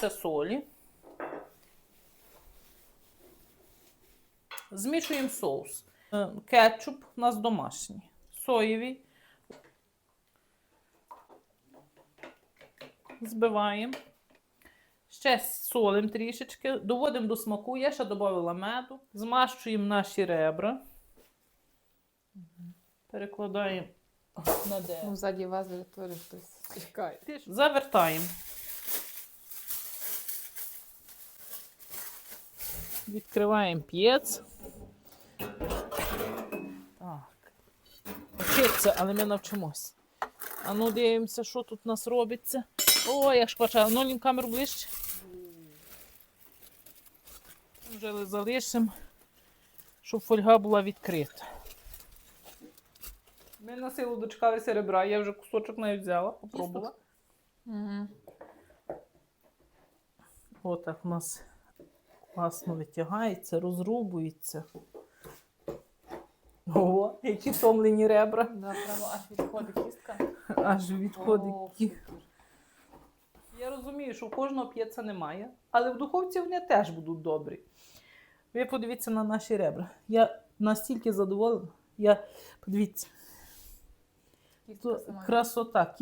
ще солі. Змішуємо соус. Е, Кетчуп у нас домашній. Соєвий. Збиваємо. Ще солимо трішечки, доводимо до смаку. Я ще додала меду. Змащуємо наші ребра. Перекладаємо на де. Ну, ззаді вас теж хтось. Завертаємо. Відкриваємо п'єц. Так. Вчиться, але ми навчимось. А ну дивимося, що тут у нас робиться. О, як шквача. Ну, лім камеру ближче. Вже залишимо, щоб фольга була відкрита. Ми на силу дочекалися ребра, я вже кусочок навіть взяла, попробувала. Угу. Отак у нас класно витягається, розрубується. О, які втомлені ребра. Да, прямо аж відходить кістка. Аж відходить. О, кі- Я розумію, що у кожного п'єца немає, але в духовці вони теж будуть добрі. Ви подивіться на наші ребра. Я настільки задоволена. Я, подивіться, Кістка красота.